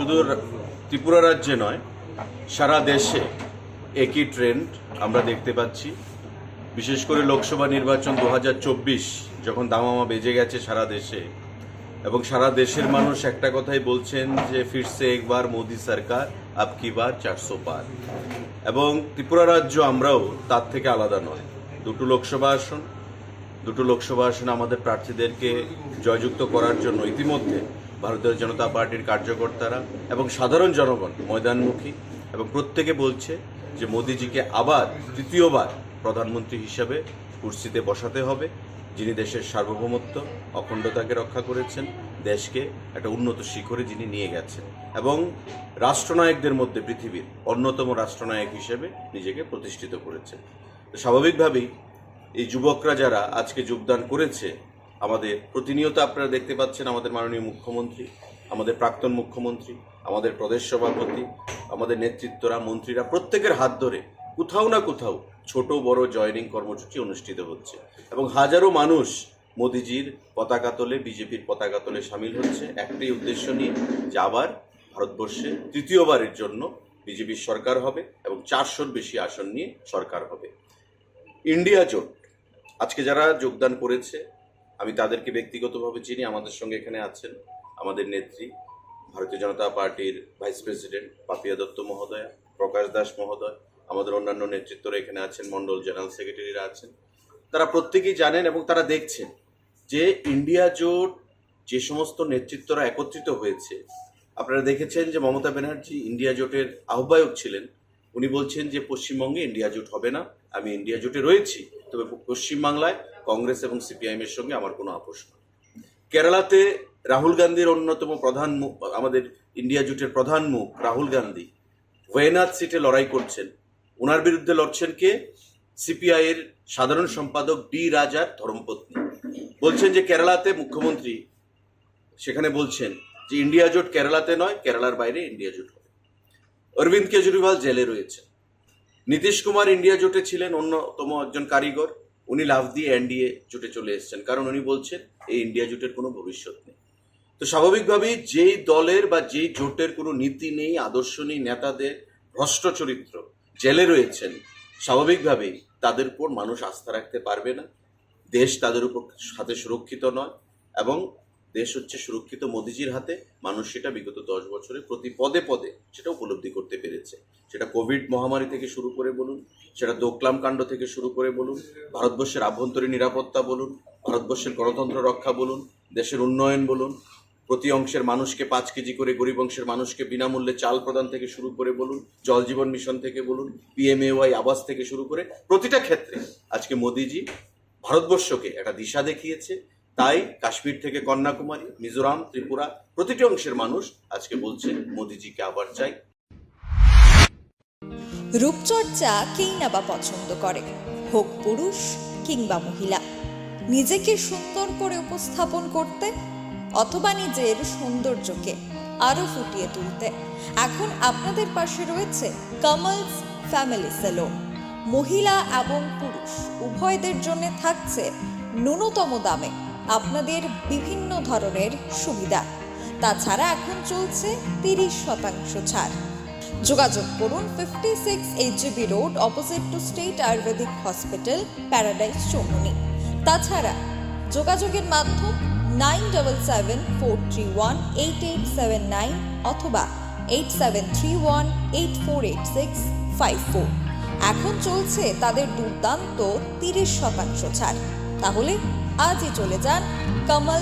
শুধু ত্রিপুরা রাজ্যে নয়, সারা দেশে একই ট্রেন্ড আমরা দেখতে পাচ্ছি। বিশেষ করে লোকসভা নির্বাচন দু হাজার চব্বিশ যখন দামামা বেজে গেছে সারা দেশে, এবং সারা দেশের মানুষ একটা কথাই বলছেন যে, ফিরছে একবার মোদি সরকার আপকি বার চারশো পার। এবং ত্রিপুরা রাজ্য আমরাও তার থেকে আলাদা নয়। দুটো লোকসভা আসন, দুটো লোকসভা আসনে আমাদের প্রার্থীদেরকে জয়যুক্ত করার জন্য ইতিমধ্যে ভারতীয় জনতা পার্টির কার্যকর্তারা এবং সাধারণ জনগণ ময়দানমুখী এবং প্রত্যেকে বলছে যে মোদিজিকে আবার, তৃতীয়বার প্রধানমন্ত্রী হিসাবে কুর্সিতে বসাতে হবে। যিনি দেশের সার্বভৌমত্ব, অখণ্ডতাকে রক্ষা করেছেন, দেশকে একটা উন্নত শিখরে যিনি নিয়ে গেছেন এবং রাষ্ট্রনায়কদের মধ্যে পৃথিবীর অন্যতম রাষ্ট্রনায়ক হিসেবে নিজেকে প্রতিষ্ঠিত করেছেন। স্বাভাবিকভাবেই এই যুবকরা যারা আজকে যোগদান করেছে আমাদের প্রতিনিয়ত আপনারা দেখতে পাচ্ছেন আমাদের মাননীয় মুখ্যমন্ত্রী, আমাদের প্রাক্তন মুখ্যমন্ত্রী, আমাদের প্রদেশ সভাপতি, আমাদের নেতৃত্বরা, মন্ত্রীরা প্রত্যেকের হাত ধরে কোথাও না কোথাও ছোট বড় জয়নিং কর্মসূচি অনুষ্ঠিত হচ্ছে এবং হাজারো মানুষ মোদিজির পতাকা তোলে, বিজেপির পতাকা তোলে সামিল হচ্ছে। একটাই উদ্দেশ্য নিয়ে যে আবার ভারতবর্ষে তৃতীয়বারের জন্য বিজেপির সরকার হবে এবং চারশোর বেশি আসন নিয়ে সরকার হবে। ইন্ডিয়া জোট, আজকে যারা যোগদান করেছে আমি তাদেরকে ব্যক্তিগতভাবে চিনি, আমাদের সঙ্গে এখানে আছেন আমাদের নেত্রী, ভারতীয় জনতা পার্টির ভাইস প্রেসিডেন্ট পাপিয়া দত্ত মহোদয়া, প্রকাশ দাস মহোদয়, আমাদের অন্যান্য নেতৃত্বরা এখানে আছেন, মন্ডল জেনারেল সেক্রেটারিরা আছেন। তারা প্রত্যেকেই জানেন এবং তারা দেখছেন যে ইন্ডিয়া জোট যে সমস্ত নেতৃত্বরা একত্রিত হয়েছে, আপনারা দেখেছেন যে মমতা ব্যানার্জি ইন্ডিয়া জোটের আহ্বায়ক ছিলেন। উনি বলছেন যে পশ্চিমবঙ্গে ইন্ডিয়া জোট হবে না, আমি ইন্ডিয়া জোটে রয়েছি, তবে পশ্চিমবাংলায় কংগ্রেস এবং সিপিআইএম এর সঙ্গে আমার কোনো আপোষ নয়। কেরালাতে রাহুল গান্ধীর অন্যতম প্রধান মুখ আমাদের ইন্ডিয়া জোটের প্রধান মুখ রাহুল গান্ধী ওয়েনাথ সিটে লড়াই করছেন। ওনার বিরুদ্ধে লড়ছেন কে? সিপিআই এর সাধারণ সম্পাদক ডি রাজার ধর্মপত্নী। বলছেন যে কেরালাতে মুখ্যমন্ত্রী, সেখানে বলছেন যে ইন্ডিয়া জোট কেরালাতে নয়, কেরালার বাইরে ইন্ডিয়া জোট অরবিন্দ কেজরিওয়াল জেলে রয়েছে নীতিশ কুমার ইন্ডিয়া জোটে ছিলেন অন্যতম একজন কারিগর। উনি লাভ দিয়ে এনডিএ জোটে চলে এসেছেন, কারণ উনি বলছেন এই ইন্ডিয়া জোটের কোনো ভবিষ্যৎ নেই। তো স্বাভাবিকভাবেই যেই দলের বা যেই জোটের কোনো নীতি নেই, আদর্শ নেই, নেতাদের ভ্রষ্ট চরিত্র জেলে রয়েছেন, স্বাভাবিকভাবেই তাদের উপর মানুষ আস্থা রাখতে পারবে না। দেশ তাদের উপর সাথে সুরক্ষিত নয় এবং দেশ হচ্ছে সুরক্ষিত মোদিজির হাতে। মানুষ সেটা বিগত দশ বছরে প্রতি পদে পদে সেটা উপলব্ধি করতে পেরেছে। সেটা কোভিড মহামারী থেকে শুরু করে বলুন, সেটা দোকলাম কাণ্ড থেকে শুরু করে বলুন, ভারতবর্ষের আভ্যন্তরীণ নিরাপত্তা বলুন, ভারতবর্ষের গণতন্ত্র রক্ষা বলুন, দেশের উন্নয়ন বলুন, প্রতি অংশের মানুষকে পাঁচ কেজি করে, গরিব অংশের মানুষকে বিনামূল্যে চাল প্রদান থেকে শুরু করে বলুন, জল জীবন মিশন থেকে বলুন পিএমএওয়াই আবাস থেকে শুরু করে প্রতিটা ক্ষেত্রে আজকে মোদিজি ভারতবর্ষকে একটা দিশা দেখিয়েছে তাই কাশ্মীর থেকে কন্যাকুমারী, মিজোরাম, ত্রিপুরা, প্রতিটি অংশের মানুষ আজকে বলছে, মোদিজিকে আবার চাই। রূপচর্চা কেই না বা পছন্দ করে, হোক পুরুষ কিংবা মহিলা। নিজেকে সুন্দর করে উপস্থাপন করতে অথবা নিজের সৌন্দর্যকে আরও ফুটিয়ে তুলতে। এখন আপনাদের পাশে রয়েছে কামালস ফ্যামিলি সেলুন। মহিলা এবং পুরুষ উভয়দের জন্য থাকছে ন্যূনতম দামে আপনাদের বিভিন্ন ধরনের সুবিধা। তাছাড়া এখন চলছে তিরিশ শতাংশ ছাড়। যোগাযোগ করুন fifty six HGB road opposite to state ayurvedic hospital paradise Chowmuhani তাছাড়া যোগাযোগের মাধ্যম nine double seven four three one eight eight seven nine অথবা eight seven three one eight four eight six five four এখন চলছে তাদের দুর্দান্ত তিরিশ শতাংশ ছাড়। তাহলে আজই চলে যান কামাল